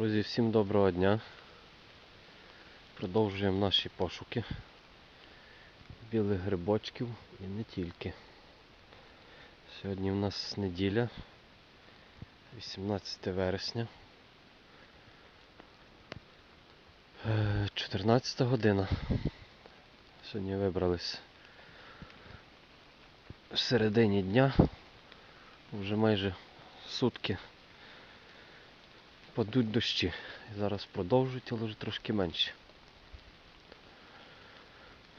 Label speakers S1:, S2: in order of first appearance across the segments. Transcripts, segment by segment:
S1: Друзі, всім доброго дня. Продовжуємо наші пошуки білих грибочків і не тільки. Сьогодні в нас неділя, 18 вересня. Е, 14 година. Сьогодні вибрались в середині дня. Вже майже сутки падуть дощі. Зараз продовжують, але вже трошки менше.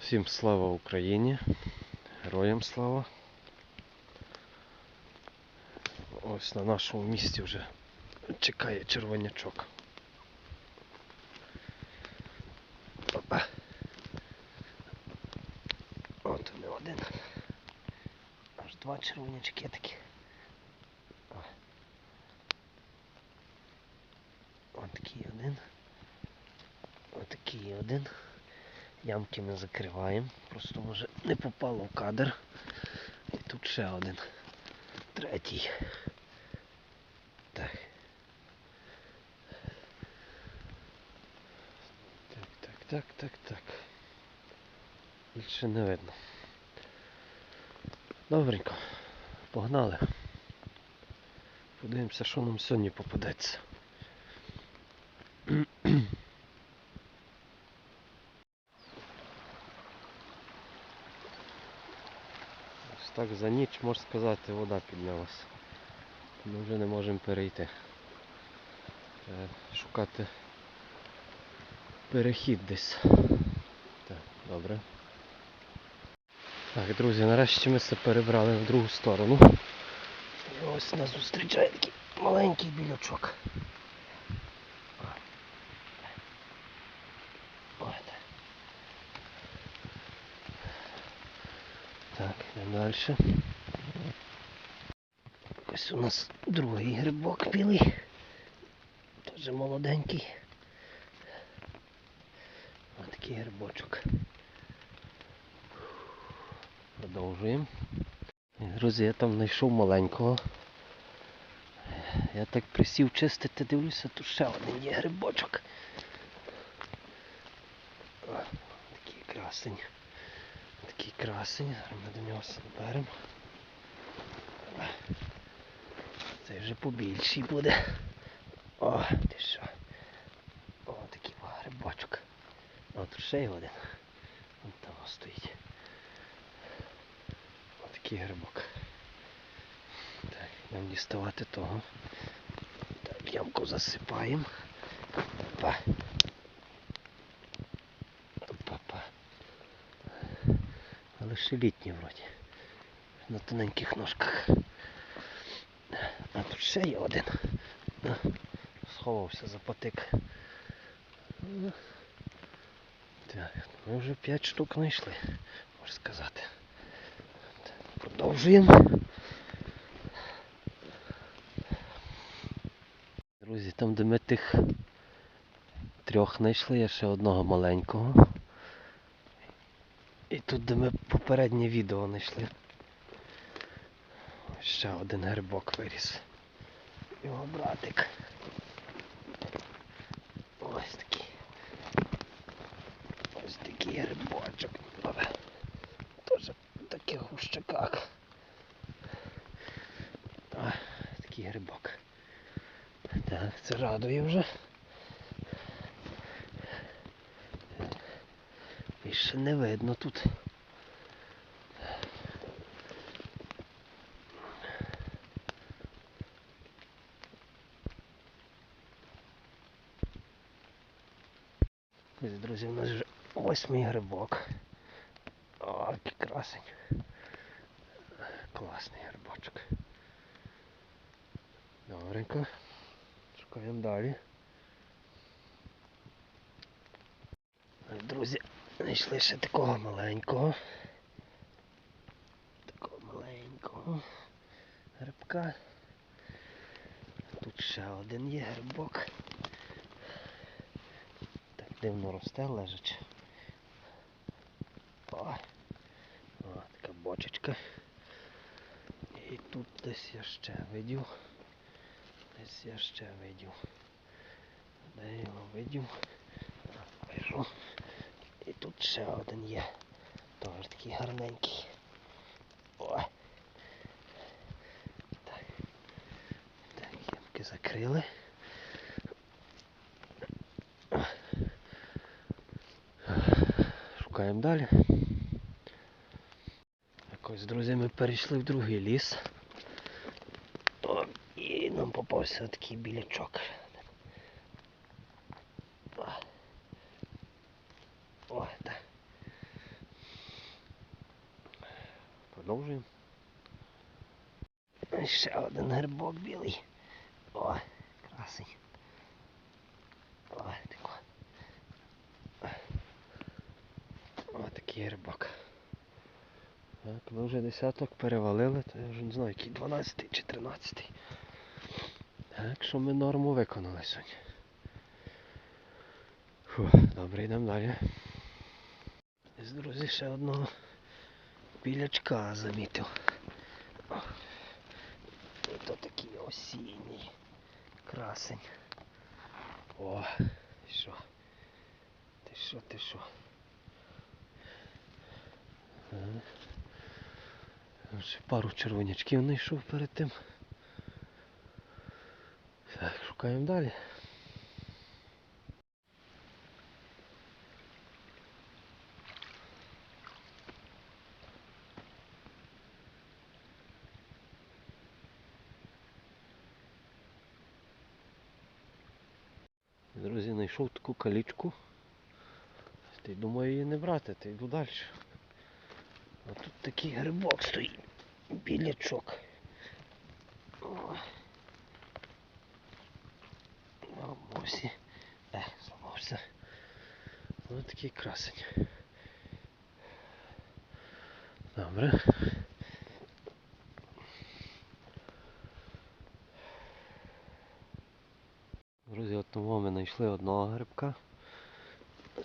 S1: Всім слава Україні! Героям слава! Ось на нашому місці вже чекає червонячок. Опа. От не один. Аж два червонячки такі. Один. Ямки ми закриваємо. Просто може не попало в кадр. І тут ще один. Третій. Так. Так, так, так, так, так. Більше не видно. Добренько. Погнали. Подивимося, що нам сьогодні попадеться. Так за ніч, можна сказати, вода піднялась. Ми вже не можемо перейти. Треба шукати перехід десь. Так, добре. Так, друзі, нарешті ми все перебрали в другу сторону. І ось нас зустрічає такий маленький білячок. Йдемо далі. Ось у нас другий грибок білий. Теж молоденький. Ось такий грибочок. Продовжуємо. Друзі, я там знайшов маленького. Я так присів чистити, дивлюся, тут ще один є грибочок. О, Такий красень. Такий красень. Ми до нього беремо. Це вже побільший буде. О, ти що? О, такий грибочок. О, тут ще є один. Вон там стоїть. О, такий грибок. Так, нам діставати того. Так, ямку засипаємо. Опа. Опа-па. Але ще літні вроді. На тоненьких ножках. А тут ще є один. А, Сховався за потик. Ну, ми вже 5 штук знайшли, можна сказати. Продовжуємо. Друзі, там де ми тих трьох знайшли, є ще одного маленького. Тут де ми попереднє відео знайшли. Ще один грибок виріс. Його братик. Ось такий. Ось такий грибочок. Теж в таких гущаках. А, такий грибок. Так, це радує вже. Більше не видно тут. Ось, друзі, у нас вже восьмий грибок. О, який красень. Класний грибочок. Добренько. Шукаємо далі. Друзі, знайшли ще такого маленького. Такого маленького грибка. Тут ще один є грибок. Так дивно росте лежачи. О, о, така бочечка. І тут десь я ще видів. Десь я ще видів. Де його видів? Вижу. І тут ще один є. Теж такий гарненький. О. Так. Так, ямки закрили. Шукаємо далі. Якось, друзі, ми перейшли в другий ліс. О, і нам попався такий білячок. О, О так. Продовжуємо. Ще один грибок білий. О, красень. О, тако. О, такий грибок. Так, ми вже десяток перевалили, то я вже не знаю, який 12 чи 13. Так, що ми норму виконали сьогодні. Фу, добре, йдемо далі. Друзі, ще одного білячка замітив. І такий осінній красень. О, що? Ти що, ти що? Ще пару червонячків знайшов перед тим. Так, шукаємо далі. Друзі, знайшов таку калічку. Ти думаю її не брати, ти йду далі. А тут такий грибок стоїть. Білячок. О. Е, зламався. Ось такий красень. Добре. Друзі, от тому ми знайшли одного грибка.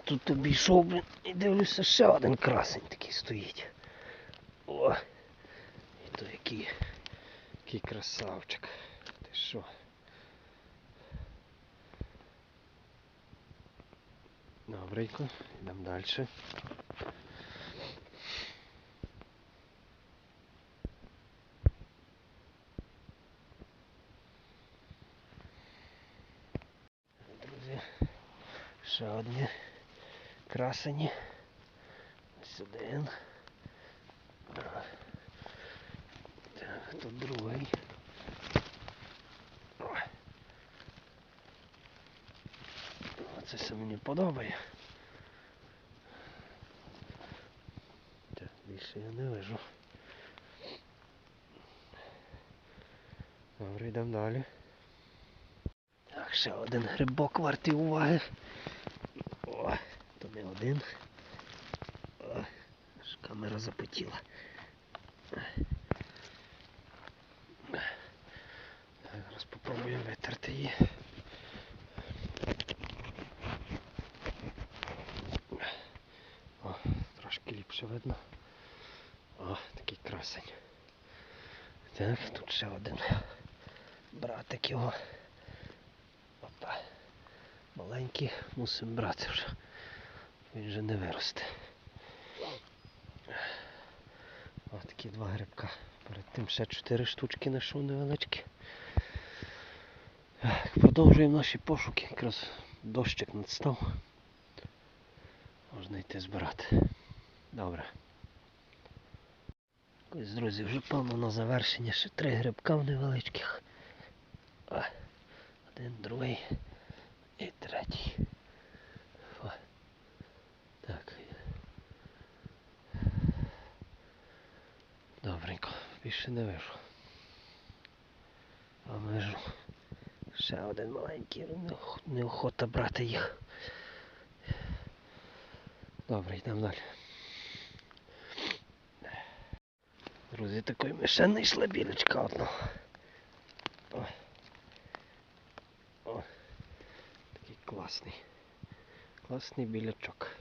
S1: Тут обійшов, блін, і дивлюся, ще один красень такий стоїть. О! І то який, який красавчик. Ти що? Добренько, йдемо далі. Ще одні красені. Ось один. Так, тут другий. Оце все мені подобає. Так, більше я не вижу. Добре, йдемо далі. Ще один грибок вартий уваги. О, то не один. О, аж камера запотіла. Зараз попробуємо витерти її. О, трошки ліпше видно. О, такий красень. Так, тут ще один братик його. Опа. Маленький мусимо брати вже. Він же не виросте. Ось такі два грибка. Перед тим ще чотири штучки знайшов невеличкі. Продовжуємо наші пошуки. Якраз дощик надстав. Можна йти збирати. Добре. Ось, друзі, вже певно на завершення ще три грибка в невеличких. Один, другий і третій. О. Так. Добренько, більше не вижу. А вижу. Ще один маленький, неохота брати їх. Добре, йдемо далі. Друзі, такої ми ще не йшли білечка одного. класний. Класний білячок.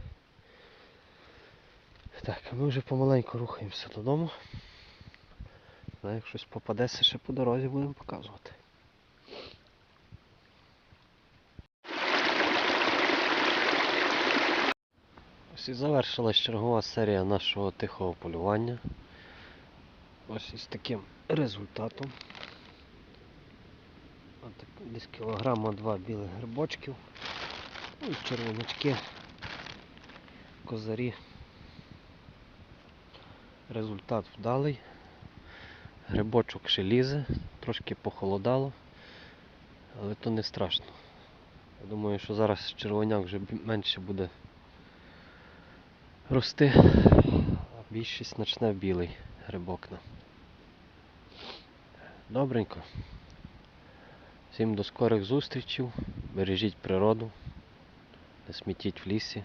S1: Так, ми вже помаленьку рухаємося додому. Але як щось попадеться, ще по дорозі будемо показувати. Ось і завершилась чергова серія нашого тихого полювання. Ось із таким результатом. Отак, десь кілограма два білих грибочків. Ну і червонячки, козарі. Результат вдалий. Грибочок ще лізе, трошки похолодало, але то не страшно. Я думаю, що зараз червоняк вже менше буде рости, а більшість почне білий грибок. Добренько. Всім до скорих зустрічів, Бережіть природу, не смітіть в лісі.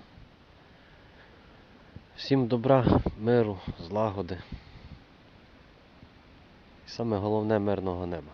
S1: Всім добра, миру, злагоди. І саме головне мирного неба.